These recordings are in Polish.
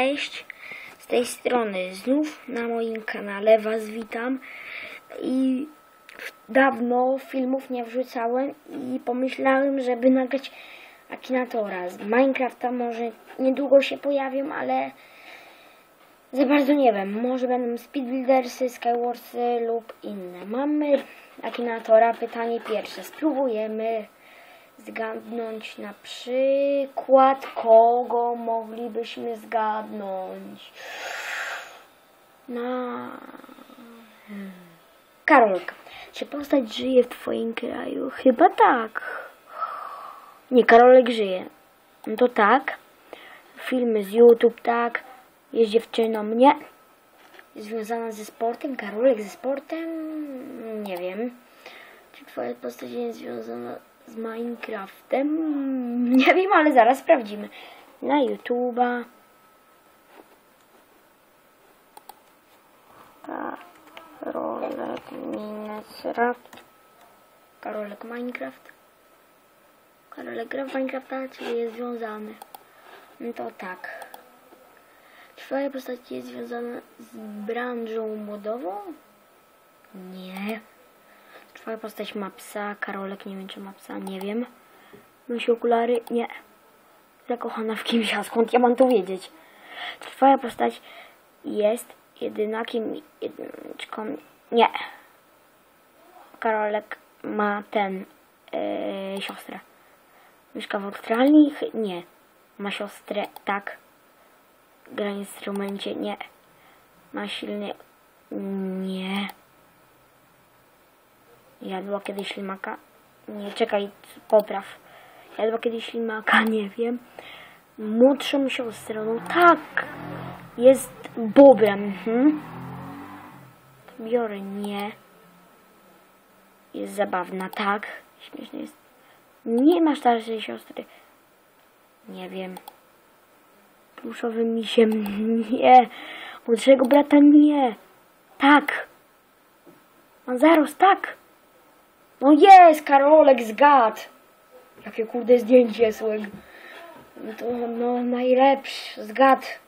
Cześć, z tej strony. Znów na moim kanale Was witam. I dawno filmów nie wrzucałem i pomyślałem, żeby nagrać Akinatora. Z Minecrafta, może niedługo się pojawią, ale za bardzo nie wiem, może będą Speedbuildersy, Skywarsy lub inne. Mamy Akinatora, pytanie pierwsze, spróbujemy zgadnąć na przykład, kogo moglibyśmy zgadnąć. Na... Karolka, czy postać żyje w twoim kraju? Chyba tak. Nie, Karolek żyje. No to tak. Filmy z YouTube, tak. Jest dziewczyną, nie. Związana ze sportem? Karolek ze sportem? Nie wiem. Czy twoja postać jest związana z Minecraftem? Nie wiem, ale zaraz sprawdzimy. Na YouTube'a. Karolek Minecraft. Karolek Minecraft. Karolek gra w Minecrafta, czyli jest związany. No to tak. Twoja postać jest związana z branżą modową? Nie. Twoja postać ma psa? Karolek nie wiem, czy ma psa, nie wiem. Nosi okulary? Nie. Zakochana w kimś, a skąd ja mam to wiedzieć? Twoja postać jest jedynakiem, jedyneczką? Nie. Karolek ma ten, yy, siostrę. Mieszka w Australii? Nie. Ma siostrę? Tak. Gra instrumencie? Nie. Ma silny... Nie. Jadła kiedyś ślimaka? Nie, czekaj, popraw. Jadła kiedyś ślimaka, nie wiem. Młodszą siostrę, no tak. Jest bobrem. To Biorę, nie. Jest zabawna, tak. Śmieszne jest. Nie ma starszej siostry. Nie wiem. Pluszowym misiem, nie. Młodszego brata, nie. Tak. Ma zarost, tak. No jest, Karolek zgad. Jakie kurde zdjęcie złego. No to no najlepszy, zgad.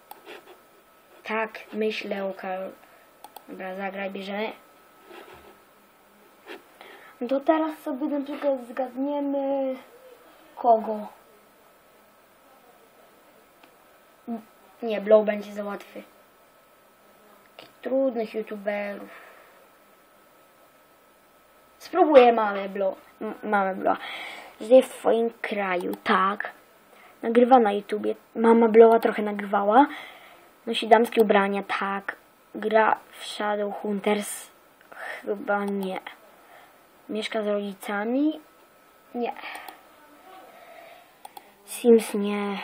Tak, myślę Karol. Dobra, zagraj, bierzemy. No to teraz sobie na przykład zgadniemy kogo. Nie, Blow będzie za łatwy. Trudnych youtuberów. Spróbuję mamy Blo. Mamy Blo. Żyje w swoim kraju, tak. Nagrywa na YouTubie. Mama Blowa trochę nagrywała. Nosi damskie ubrania, tak. Gra w Shadow Hunters. Chyba nie. Mieszka z rodzicami? Nie. Sims nie.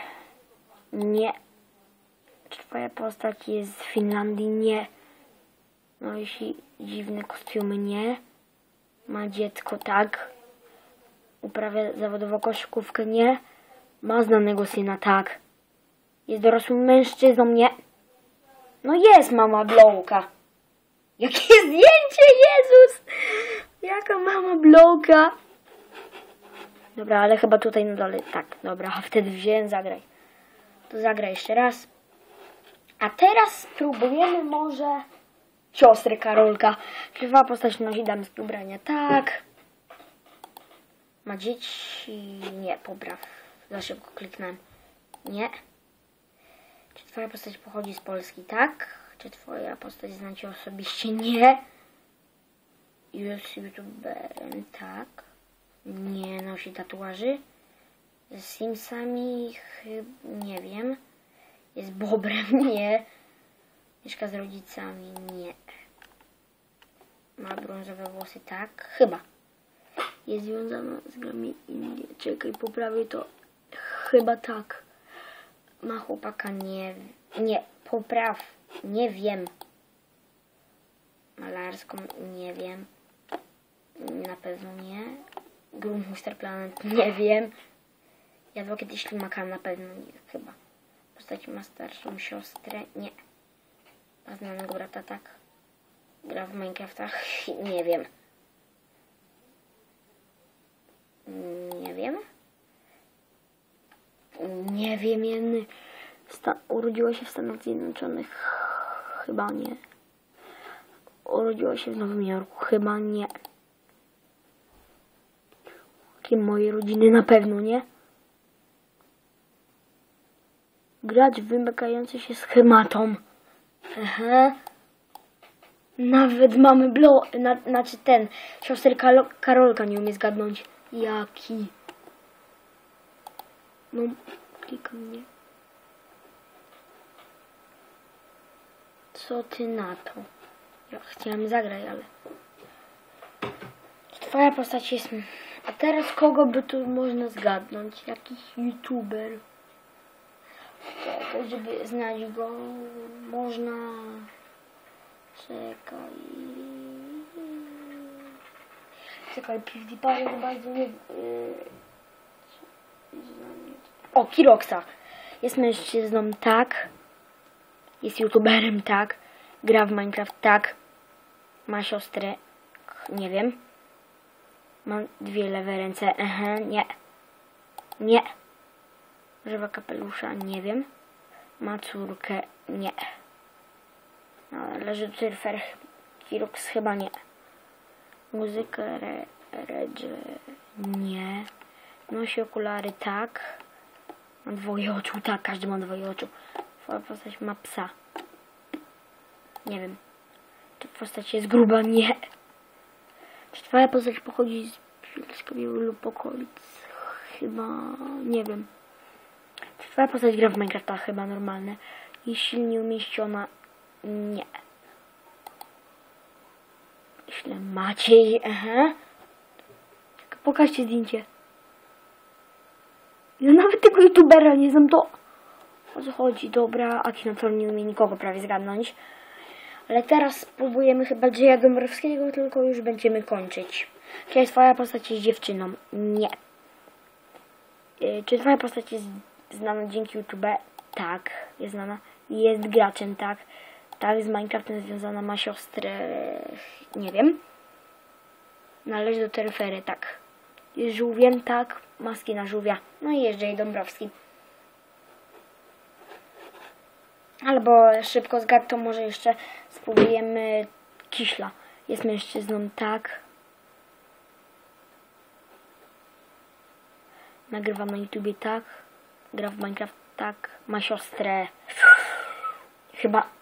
Nie. Czy twoja postać jest z Finlandii? Nie. Nosi dziwne kostiumy? Nie. Ma dziecko, tak. Uprawia zawodowo koszykówkę, nie. Ma znanego syna, tak. Jest dorosłym mężczyzną, nie. No jest mama Blowka. Jakie zdjęcie, Jezus! Jaka mama Blowka. Dobra, ale chyba tutaj na dole. Tak, dobra, a wtedy wziąłem, zagraj. To zagraj jeszcze raz. A teraz spróbujemy może siostry Karolka. Krzywa postać nosi damskie ubrania. Tak. Ma dzieci? Nie, popraw. Za szybko kliknąłem. Nie. Czy twoja postać pochodzi z Polski? Tak. Czy twoja postać zna cię osobiście? Nie. Jest youtuberem? Tak. Nie nosi tatuaży. Z Simsami? Chyba nie wiem. Jest Bobrem? Nie. Mieszka z rodzicami? Nie. Ma brązowe włosy? Tak. Chyba. Jest związana z grami Indie. Czekaj, poprawię to. Chyba tak. Ma chłopaka? Nie. Nie. Popraw. Nie wiem. Malarską? Nie wiem. Na pewno nie. Gloomhuster Planet? Nie wiem. Jadła kiedyś ślimaka? Na pewno nie. Chyba. Postać ma starszą siostrę? Nie. Ma znanego brata? Tak. Gra w Minecraftach? Nie wiem. Nie wiem. Nie wiem, Jenny. Sta urodziła się w Stanach Zjednoczonych. Chyba nie. Urodziła się w Nowym Jorku. Chyba nie. Kim mojej rodziny na pewno nie. Grać w wymykający się schematom. Aha. Nawet mamy blo... Na, znaczy ten. Siostra Kalo- Karolka nie umie zgadnąć. Jaki? No, klikam nie. Co ty na to? Ja chciałem zagrać, ale... Twoja postać jest... A teraz kogo by tu można zgadnąć? Jakiś youtuber? Czekaj, żeby znać go, można... Czekaj... Czekaj, PewDiePie jest bardzo nie... O, Kiroxa. Jest mężczyzną, tak. Jest youtuberem, tak. Gra w Minecraft, tak. Ma siostrę, nie wiem. Ma dwie lewe ręce, aha, nie. Nie. Używa kapelusza, nie wiem. Ma córkę, nie. No, leży surfer, Kirox chyba nie. Muzykę, re, nie. Nosi okulary, tak. Ma dwoje oczu, tak, każdy ma dwoje oczu. Twoja postać ma psa. Nie wiem. Czy postać jest gruba? Nie. Czy twoja postać pochodzi z Bielska-Białej lub okolic? Chyba... nie wiem. Czy twoja postać gra w Minecrafta? Chyba normalne. Jest silnie umieściona? Nie. Myślę, Maciej, aha. Pokażcie zdjęcie. Ja nawet tego youtubera nie znam, to o co chodzi, dobra, Akinator nie umie nikogo prawie zgadnąć. Ale teraz spróbujemy chyba Jaya Dąbrowskiego, tylko już będziemy kończyć. Czy twoja postać jest dziewczyną? Nie. Y, Czy twoja postać jest znana dzięki YouTube? Tak, jest znana. Jest graczem, tak. Tak, z Minecraftem związana, ma siostrę, nie wiem. Należy do Teryfery, tak. Jest żółwiem, tak. Maski na żółwia. No i Jay Dąbrowski. Albo szybko zgadł, to może jeszcze spróbujemy Kiśla. Jest mężczyzną, tak. Nagrywa na YouTubie, tak. Gra w Minecraft, tak. Ma siostrę. Chyba.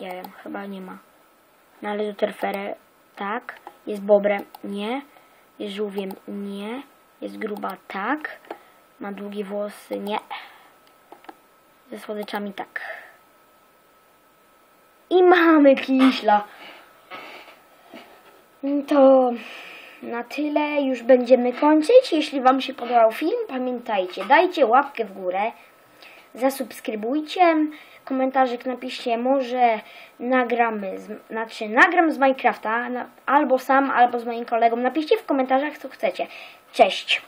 Nie wiem, chyba nie ma. Należy do Terferę, tak. Jest bobrem, nie. Jest żółwiem, nie. Jest gruba, tak. Ma długie włosy, nie. Ze słodyczami, tak. I mamy kiśla. To na tyle już będziemy kończyć. Jeśli Wam się podobał film, pamiętajcie, dajcie łapkę w górę, zasubskrybujcie, komentarzyk napiszcie, może nagramy, z, znaczy nagram z Minecrafta, na, albo sam, albo z moim kolegą. Napiszcie w komentarzach, co chcecie. Cześć!